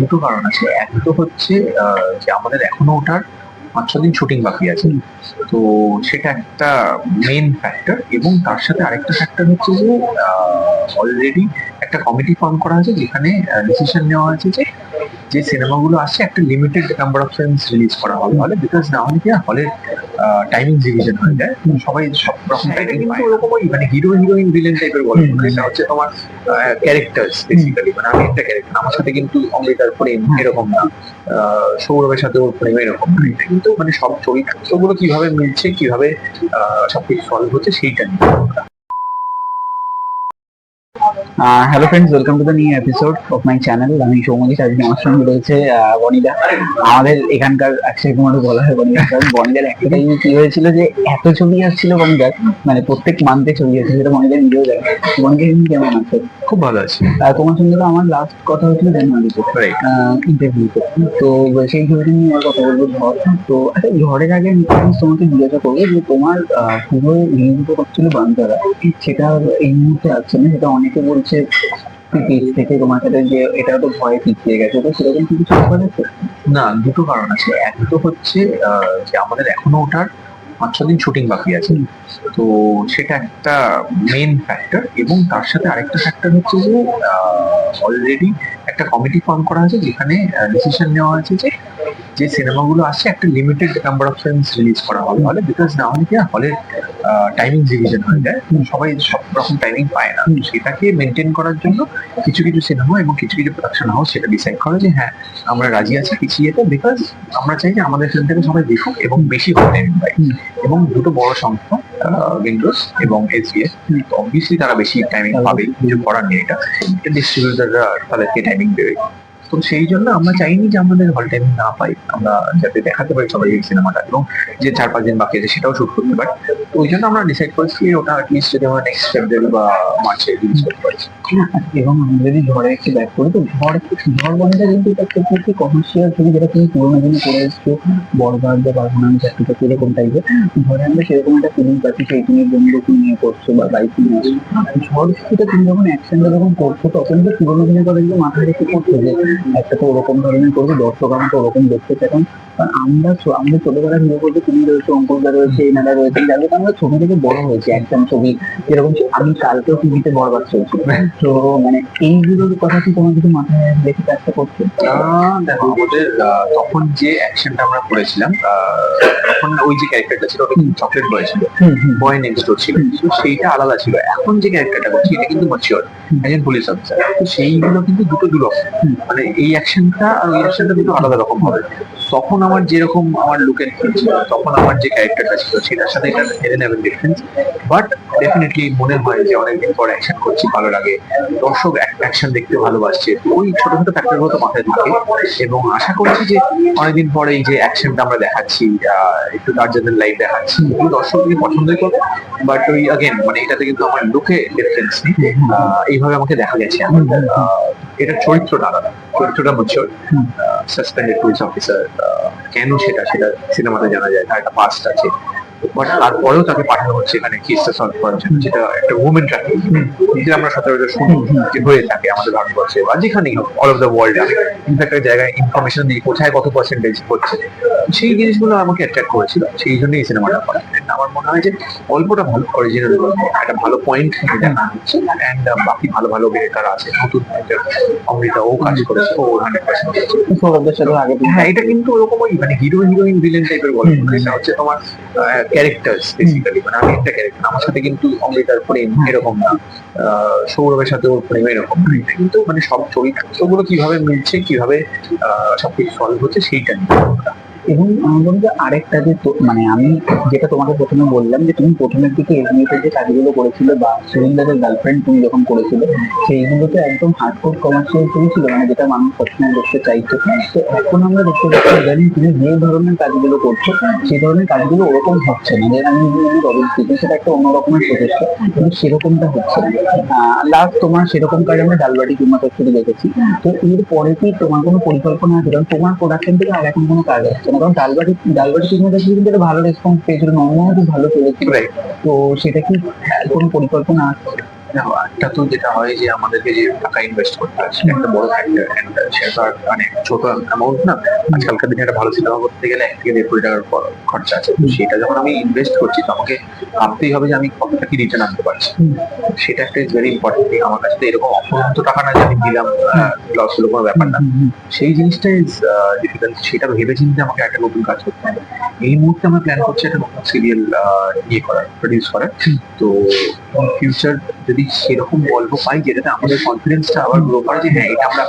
দুটো কারণ আছে। এক তো হচ্ছে যে আমাদের এখনও ওটার পাঁচ ছ দিন শুটিং বাকি আছে। তো সেটা একটা মেন ফ্যাক্টর এবং তার সাথে আরেকটা ফ্যাক্টর হচ্ছে যে অলরেডি একটা কমিটি ফর্ম করা হয়েছে যেখানে ডিসিশন নেওয়া হয়েছে যে যে সিনেমাগুলো আসছে একটা limited number of films release করা হবে হলে বিকজ না হলে কি হলের টাইমিং ডিভিশন হয়ে যায়। সবাই সব রকম কিন্তু মানে হিরো হিরোইন ভিলেন টাইপের গল্প। এটা হচ্ছে তোমার ক্যারেক্টার্স বেসিক্যালি মানে আমি একটা ক্যারেক্টার আমার সাথে কিন্তু অমৃতার প্রেম এরকম না। সৌরভের সাথে ওর প্রেম এরকম না। এটা কিন্তু মানে সব চরিত্রগুলো কীভাবে মিলছে কীভাবে সবকিছু সলভ হচ্ছে সেইটা নিয়ে hello friends welcome to the new episode of my channel আমি সৌমজিৎ আজকে আমার সঙ্গে রয়েছে বনিদা। আমাদের এখানকার, অক্ষয় কুমার বলা হয় বনিদা। কারণ বনিদার একটা টাইমে কি হয়েছিল যে, এত ছবি আসছিল বনিদার মানে প্রত্যেক মান্থে ছবি আসছে সেটা বনিদা নিজেও জানে। বনিদা কেমন আছে? খুব ভালো আছে। আর তোমার সঙ্গে তো আমার লাস্ট কথা হচ্ছিল জানুয়ারিতে ইন্টারভিউতে তো। সেই ছবিটা নিয়ে আমার কথা বলব ঝড়। তো আচ্ছা ঝড়ের আগে আমি তোমাকে জিজ্ঞাসা করব যে তোমার পুরো রিভিউটা করছিল বান্দারা। সেটা এই মুহূর্তে আসছে না? সেটা অনেকে বলছে থেকে তোমার সাথে যে এটা তো ভয়ে পিছিয়ে গেছে। তো সেরকম কিছু ব্যাপার আছে? না দুটো কারণ আছে। এক তো হচ্ছে আহ, যে আমাদের এখনও ওটার পাঁচ ছ দিন শুটিং বাকি আছে। তো সেটা একটা মেন ফ্যাক্টর এবং তার সাথে আরেকটা ফ্যাক্টর হচ্ছে যে অলরেডি একটা কমিটি ফর্ম করা হয়েছে যেখানে ডিসিশন নেওয়া হয়েছে যে যে সিনেমাগুলো আসছে একটা limited number of films release করা হবে হলে বিকজ না হলে কি হলের টাইমিং ডিভিশন হয়ে যায়। সবাই সব রকম টাইমিং পায় না। সেটাকে মেনটেন করার জন্য কিছু কিছু সিনেমা এবং কিছু কিছু প্রোডাকশন হাউস সেটা ডিসাইড করে যে হ্যাঁ আমরা রাজি আছি কিছু ইয়েতে বিকজ আমরা চাই যে আমাদের ফিল্মটাকে সবাই দেখুক এবং বেশি হল টাইমিং পাই। এবং দুটো বড় সংস্থা উইন্ডোজ এবং এসবিএস। অবভিয়াসলি তারা বেশি টাইমিং পাবে। কিছু করার নেই এটা। ডিস্ট্রিবিউটাররা তাদেরকে টাইমিং দেবে। তো সেই জন্য আমরা চাইনি যে আমাদের হল টাইম না পাই। আমরা যাতে দেখাতে পারি সবাই এই সিনেমাটা এবং যে চার পাঁচ দিন বাকি আছে সেটাও শুট করতে পারি। তো ওই জন্য আমরা ডিসাইড করেছি ওটা অ্যাটলিস্ট যদি আমরা নেক্সট ফেব্রুয়ারি বা মার্চে রিলিজ করতে পারি। এবং যদি ঝড়ে একটু ব্যাক করি, তো ঝড় ঝড় বন্ধটা কিন্তু একটা কমার্শিয়াল ছবি যেটা তুমি পুরোনো দিনে করে এসছো বরবাদ বা বারগুনাম চাকরি চাকরি এরকম টাইপের ঝড়ে আমরা সেরকম একটা ফিলিং পাচ্ছি সেই তুমি বন্ধুকে নিয়ে করছ বা বাইক নিয়ে আসছো ঝড় ছবিটা তুমি যখন অ্যাকশনটা যখন করছ, তখন তো পুরোনো দিনের কথা কিন্তু মাথায় রেখে করছ একটা তো ওরকম ধরনের করবে দর্শক আমাকে ওরকম দেখতে চায়। কারণ আমরা ছো- আমাদের ছোটবেলার হিরো তুমি রয়েছে অঙ্কুরদা রয়েছে এনারা রয়েছে যাদের আমরা ছবি থেকে বড় হয়েছে অ্যাকশন ছবি যেরকম আমি কালকেও টিভিতে বরবাদ চলছে তো মানে এইগুলোর কথা কি তোমার কিছু মাথায় রেখে কাজটা করছে? দেখো আমাদের তখন যে অ্যাকশনটা আমরা করেছিলাম তখন ওই যে ক্যারেক্টারটা ছিল ওটা কিন্তু চকলেট বয় ছিল বয় নেক্সট ডোর ছিল। সেইটা আলাদা ছিল। এখন যে ক্যারেক্টারটা করছি এটা কিন্তু ম্যাচিওর একজন পুলিশ অফিসার তো সেইগুলো কিন্তু দুটো দু রকম। মানে এই অ্যাকশনটা আর ওই অ্যাকশনটা দুটো আলাদা রকম হবে। তখন আমার যেরকম আমার লুকের ছিল তখন আমার যে ক্যারেক্টারটা ছিল সেটার সাথে এটা হেরে নেবেন ডিফারেন্স বাট ডেফিনেটলি মনে হয় যে অনেকদিন পর অ্যাকশন করছি ভালো লাগে। দর্শক অ্যাকশন দেখতে ভালোবাসছে। ওই ছোট ছোট ফ্যাক্টরগুলো তো মাথায় থাকে। এবং আশা করছি যে অনেকদিন পরে এই যে অ্যাকশনটা আমরা দেখাচ্ছি একটু লার্জার লাইভ দেখাচ্ছি এগুলো দর্শককে পছন্দই করবে। বাট ওই আগেন মানে এটাতে কিন্তু আমার লুকে ডিফারেন্স নেই। এইভাবে আমাকে দেখা গেছে। এটার চরিত্রটা আলাদা। চরিত্রটা হচ্ছে। সাসপেন্ডেড পুলিশ অফিসার কেন সেটা সেটা সিনেমাতে জানা যায় তার একটা পাস্ট আছে। বাট তারপরেও তাকে পাঠানো হচ্ছে এখানে কেসটা সলভ করার জন্য যেটা একটা উমেন ট্রাফিক যেটা আমরা সচরাচর শুনি যে হয়ে থাকে আমাদের ভারতবর্ষে বা যেখানেই হোক অল অফ দ্য ওয়ার্ল্ড আমি ইনফ্যাক্ট একটা জায়গায় ইনফরমেশন দিই কোথায় কত পার্সেন্টেজ হচ্ছে সেই জিনিসগুলো আমাকে অ্যাট্রাক্ট করেছিল সেই জন্য এই সিনেমাটা করা আমার মনে হয় যে গল্পটা ভালো অরিজিনাল গল্প একটা ভালো পয়েন্ট দেখা হচ্ছে অ্যান্ড বাকি ভালো ভালো অভিনেতারা আছে নতুন অমৃতা ও কাজ করেছে। ও হান্ড্রেড পার্সেন্ট হ্যাঁ এটা কিন্তু ওরকমই মানে হিরো হিরোইন ভিলেন টাইপের গল্প। এটা হচ্ছে তোমার ক্যারেক্টার্স বেসিক্যালি মানে আমি একটা ক্যারেক্টার আমার সাথে কিন্তু অমৃতার প্রেম এরকম না। আহ, সৌরভের সাথে ওর প্রেম এরকম কিন্তু মানে সব চরিত্রগুলো কীভাবে মিলছে কীভাবে আহ, সবকিছু সলভ হচ্ছে সেইটা নিয়ে এবং আমার বলতে আরেকটা যে মানে আমি যেটা তোমাকে প্রথমে বললাম যে তুমি প্রথমের দিকে এসবিএতে যে কাজগুলো করেছিলে বা সুরিন্দারের গার্লফ্রেন্ড তুমি যখন করেছিলে, সেইগুলোতে একদম হার্ডকোর কমার্শিয়াল ছবি ছিল মানে যেটা মানুষ সবসময় দেখতে চাইতো। তো এখন আমরা দেখতে পাচ্ছি জানি তুমি যে ধরনের কাজগুলো করছ, সেই ধরনের কাজগুলো ওরকম হচ্ছে না। যে আমি আমি রবিন সিটি একটা অন্য রকমের প্রচেষ্টা, কিন্তু সেরকমটা হচ্ছে না। লাস্ট তোমার সেরকম কাজ আমরা ডালবাটি কিংবা থেকে দেখেছি। তো এর পরে কি তোমার কোনো পরিকল্পনা আছে? কারণ তোমার প্রোডাকশন থেকে আর এখন কোনো কাজ আসছে না কারণ ডালবাটি ডালবাটি দেখছি কিন্তু একটা ভালো রেসপন্স পেয়েছিল। নর্মাল খুব ভালো চলেছিল. তো সেটা কি কোনো পরিকল্পনা আছে? একটা তো যেটা হয় যে আমাদেরকে যে টাকা ইনভেস্ট করতে হয় সেটা একটা বড় ফ্যাক্টর সেটা মানে ছোট অ্যামাউন্ট না। আজকালকার দিনে একটা ভালো সিনেমা করতে গেলে এক থেকে দেড় কোটি টাকার খরচা আছে। তো সেটা যখন আমি ইনভেস্ট করছি তো আমাকে ভাবতেই হবে যে আমি কতটা কি রিটার্ন আনতে পারছি। সেটা একটা ভেরি ইম্পর্টেন্ট আমার কাছে তো এরকম অপরন্ত টাকা না যে আমি দিলাম লস হলো কোনো ব্যাপার না। সেই জিনিসটাই ডিফিকাল্ট সেটা ভেবে চিন্তে আমাকে একটা নতুন কাজ করতে হবে। এই মুহূর্তে আমরা প্ল্যান করছি একটা নতুন সিরিয়াল ইয়ে করার প্রডিউস করার। তো ফিউচার যদি সেরকম গল্প পাই যেটাতে আমাদের কনফিডেন্সটা আবার গ্রো করে যে হ্যাঁ এটা আমরা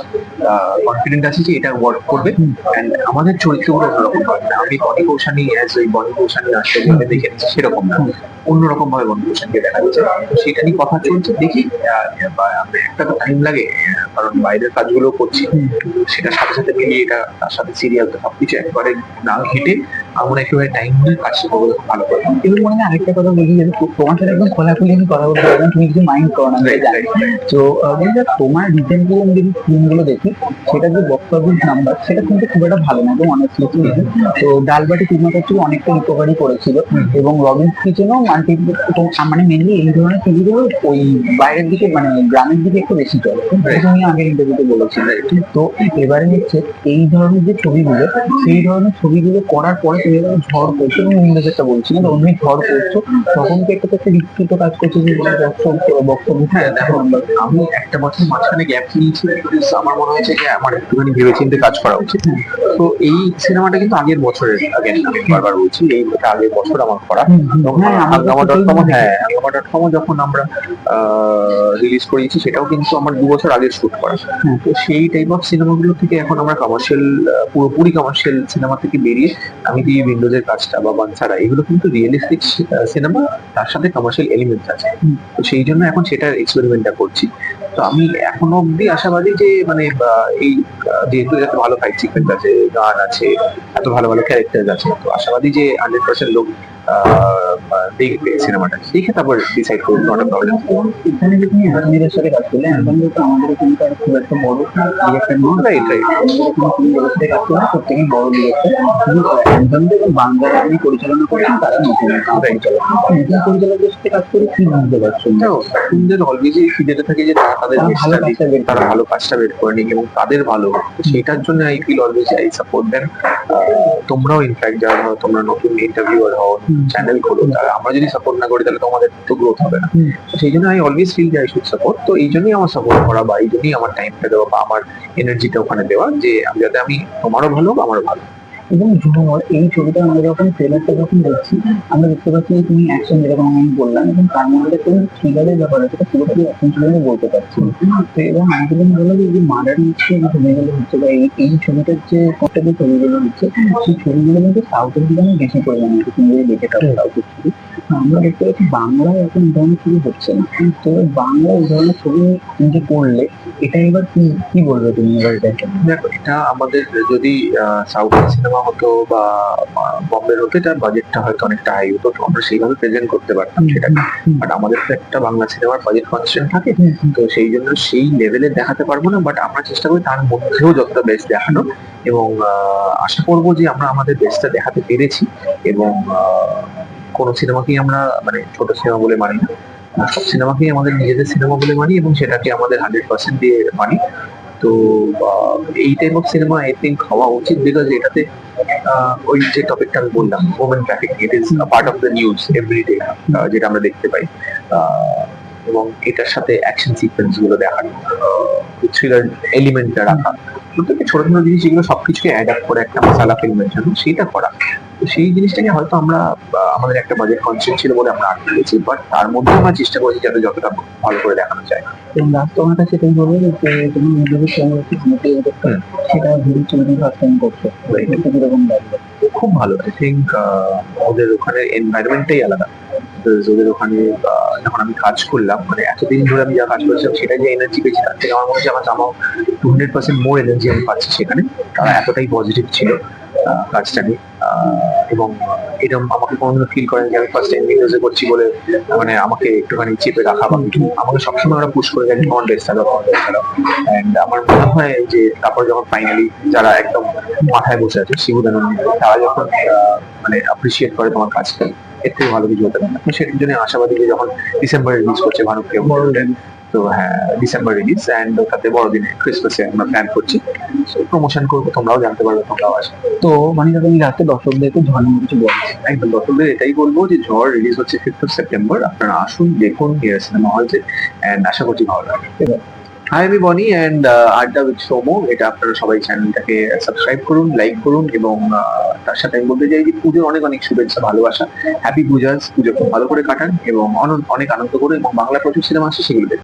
কনফিডেন্ট আছি যে এটা ওয়ার্ক করবে অ্যান্ড আমাদের চরিত্রগুলো অন্যরকম হবে না। আমি বনি কৌশানি অ্যাজ ওই বনি কৌশানি আসলে দেখে সেরকম না। অন্যরকম ভাবে কৌশানকে দেখা যাচ্ছে। তো সেটা নিয়ে কথা চলছে দেখি একটা তো টাইম লাগে কারণ বাইরের কাজগুলো করছি। সেটার সাথে সাথে মিলিয়ে এটা তার সাথে সিরিয়াল তো সবকিছু একবারে না হেঁটে আমরা একেবারে টাইম নিয়ে কাজটা করব ভালো করে। এবার মনে হয় আরেকটা কথা বলি যে তোমার সাথে একদম খোলাখুলি আমি কথা বলতে পারব তুমি কিছু মাইন্ড করো না. তো বলি তোমার রিসেন্টলি আমি যদি ফিল্মগুলো দেখি সেটা যে বক্স অফিস নাম্বার সেটা কিন্তু খুব একটা ভালো না একদম অনেস্টলি তো ডালবাটি ঠিকমতো ছিল অনেকটা রিকভারি করেছিল এবং রবিন কিচেনও মাল্টি মানে মেনলি এই ধরনের ছবিগুলো ওই বাইরের দিকে মানে গ্রামের দিকে একটু বেশি চলে. তুমি আগের ইন্টারভিউতে বলেছিলে। তো এবারে হচ্ছে এই ধরনের যে ছবিগুলো সেই ধরনের ছবিগুলো করার পরে তুমি যখন ঝড় করছ তুমি উইন্ডোজেরটা বলছি না অন্য ঝড় করছ তখন তো একটা একটা বিস্তৃত কাজ করছে যে বক্তব্য হ্যাঁ দেখো আমি একটা বছর মাঝখানে গ্যাপ নিয়েছি আমার মনে হয়েছে যে আমার একটুখানি ভেবেচিন্তে কাজ করা উচিত। তো এই সিনেমাটা কিন্তু আগের বছরের আগে আমি বারবার বলছি এই আগের বছর আমার করা। তখন হ্যাঁ, আমার হাঙ্গামা ডট কম হ্যাঁ হাঙ্গামা ডট কমও যখন আমরা রিলিজ করিয়েছি সেটাও কিন্তু আমার দু বছর আগে শুট করা। হুম। তো সেই টাইপ অফ সিনেমাগুলো থেকে এখন আমরা কমার্শিয়াল পুরোপুরি কমার্শিয়াল সিনেমা থেকে বেরিয়ে আমি যে উইন্ডোজের কাজটা বা বানসারা এগুলো কিন্তু রিয়েলিস্টিক সিনেমা তার সাথে কমার্শিয়াল এলিমেন্টস আছে। তো সেই জন্য এখন সেটার এক্সপেরিমেন্টটা করছি। তো আমি এখনও অব্দি আশাবাদী যে মানে এই যেহেতু এত ভালো ফাইট সিকোয়েন্স আছে গান আছে এত ভালো ভালো ক্যারেক্টার আছে তো আশাবাদী যে হান্ড্রেড পার্সেন্ট লোক আহ, দেখবে সিনেমাটা দেখে তারপর ডিসাইড করবে নট প্রবলেম এখানে যে তুমি অ্যাডমিরের সাথে কাজ করলে অ্যালবাম তো আমাদের কিন্তু খুব একটা বড় ডিরেক্টর নয়। রাইট রাইট তুমি বলে সাথে কাজ করলে প্রত্যেকেই বড় ডিরেক্টর কিন্তু থেকে বাংলার আপনি পরিচালনা করছেন তারা নতুন নতুন পরিচালকদের সাথে কাজ করে কি বুঝতে পারছেন নতুনদের অলওয়েজই খিদেটা থাকে যে তাদের তারা ভালো কাজটা বের করে। নিক এবং তাদের ভালো। সেটার জন্য I feel always I support then তোমরাও ইনফ্যাক্ট যারা তোমরা নতুন ইন্টারভিউয়ার হও। চ্যানেল খোলো। আমরা যদি সাপোর্ট না করি তাহলে তো আমাদের তো গ্রোথ হবে না। সেই জন্য আই অলওয়েজ ফিল যে আই শুড সাপোর্ট তো এই জন্যই আমার সাপোর্ট করা বা এই জন্যই আমার টাইমটা দেওয়া বা আমার এনার্জিটা ওখানে দেওয়া যে যাতে আমি তোমারও ভালো হোক, আমারও ভালো। এবং ঝুমর এই ছবিটা আমরা যখন ট্রেলারটা যখন দেখছি, আমরা দেখতে পাচ্ছি যে তুমি অ্যাকশন যেরকম আমি বললাম, এবং তার মধ্যে তুমি থ্রিলারের ব্যাপার আছে সেটা পুরোপুরি অ্যাকশন থ্রিলারে বলতে পারছি তো এবং আমি যদি বলো যে মার্ডার নিচ্ছে যে ছবিগুলো হচ্ছে, বা এই এই ছবিটার যে কটা যে ছবিগুলো হচ্ছে, সেই ছবিগুলো কিন্তু সাউথের দিকে অনেক বেশি পরিমাণে। তুমি যদি দেখে থাকো সাউথের ছবি আমরা দেখতে পাচ্ছি বাংলায় এখন ধরনের ছবি হচ্ছে না তো বাংলা এই ধরনের ছবি যে করলে এটা এবার কি কি বলবে তুমি এবার এটাকে দেখো, এটা আমাদের যদি সাউথ সিনেমা হতো বা বম্বের হতো এটা বাজেটটা হয়তো অনেকটা হাই হতো তো আমরা সেইভাবে প্রেজেন্ট করতে পারতাম সেটাকে। বাট আমাদের তো একটা বাংলা সিনেমার বাজেট কনস্ট্যান্ট থাকে তো সেই জন্য সেই লেভেলে দেখাতে পারব না বাট আমরা চেষ্টা করি তার মধ্যেও যতটা বেস্ট দেখানো। এবং আশা করব যে আমরা আমাদের বেস্টটা দেখাতে পেরেছি এবং কোনো সিনেমাকেই আমরা মানে ছোট সিনেমা বলে মানি না। সব সিনেমাকেই আমাদের নিজেদের সিনেমা বলে মানি এবং সেটাকে আমাদের হান্ড্রেড পার্সেন্ট দিয়ে মানি। তো এই type of cinema I think হওয়া উচিত বিকজ এটাতে ওই যে টপিকটা আমি বললাম women trafficking it is part of the news everyday যেটা আমরা দেখতে পাই। এবং এটার সাথে অ্যাকশন সিকোয়েন্সগুলো দেখানো থ্রিলার এলিমেন্টটা রাখা। প্রত্যেকটা ছোট ছোট জিনিস যেগুলো সবকিছুকে অ্যাডাপ্ট করে একটা মশালা ফিল্মের জন্য, সেটা করা। তো সেই জিনিসটাকে হয়তো আমরা আমাদের একটা বাজেট কনসেপ্ট ছিল বলে আমরা আটকে গেছি বাট তার মধ্যে আমরা চেষ্টা করেছি যাতে যতটা ভালো করে দেখানো যায়। এবং লাস্ট তোমার কাছে এটাই বলব যে তুমি নিজেদের সঙ্গে একটু ঘুমোতে সেটা চলবে ফার্স্ট টাইম করছ। কীরকম লাগবে খুব ভালো। আই থিঙ্ক ওদের ওখানে এনভায়রনমেন্টটাই আলাদা। ওদের ওখানে যখন আমি কাজ করলাম মানে এতদিন ধরে আমি যা কাজ করেছিলাম সেটা যে এনার্জি পেয়েছি তার থেকে আমার মনে হচ্ছে আমার আমার two hundred percent more energy আমি পাচ্ছি সেখানে। তারা এতটাই পজিটিভ ছিল কাজটা নিয়ে। এবং এরকম আমাকে কোনোদিনও ফিল করেন যে আমি ফার্স্ট টাইম উইন্ডোজে করছি বলে মানে আমাকে একটুখানি চেপে রাখা বা কিছু আমাকে সবসময় ওরা পুশ করে গেছে কন ড্রেস চালাও কন ড্রেস অ্যান্ড আমার মনে হয় যে তারপর যখন ফাইনালি যারা একদম মাথায় বসে আছে শিবুদানন্দ তারা যখন মানে অ্যাপ্রিসিয়েট করে তোমার কাজটা এর থেকে ভালো কিছু হতে পারে না। সেটার জন্য আশাবাদী যে যখন ডিসেম্বরে রিলিজ করছে ভানুপ্রিয়া। তো হ্যাঁ ডিসেম্বর রিলিজ অ্যান্ড ওটাতে বড়দিনে ক্রিসমাসে আমরা প্ল্যান করছি। প্রমোশন করব তোমরাও জানতে পারবে তোমরাও আসবে। তো মানে তুমি রাতে দর্শকদেরকে ঝড় নিয়ে কিছু বলো একদম দর্শকদের এটাই বলব যে ঝড় রিলিজ হচ্ছে ফিফথ অফ সেপ্টেম্বর আপনারা আসুন দেখুন সিনেমা হলতে অ্যান্ড আশা করছি ভালো লাগবে। হাই আমি বনি অ্যান্ড আড্ডা উইথ সোমো এটা আপনারা সবাই চ্যানেলটাকে সাবস্ক্রাইব করুন লাইক করুন এবং আহ, তার সাথে আমি বলতে চাই যে পুজোর অনেক অনেক শুভেচ্ছা ভালোবাসা হ্যাপি পূজাস পুজো খুব ভালো করে কাটান এবং অনেক আনন্দ করে এবং বাংলা প্রচুর সিনেমা আসছে সেগুলো দেখুন।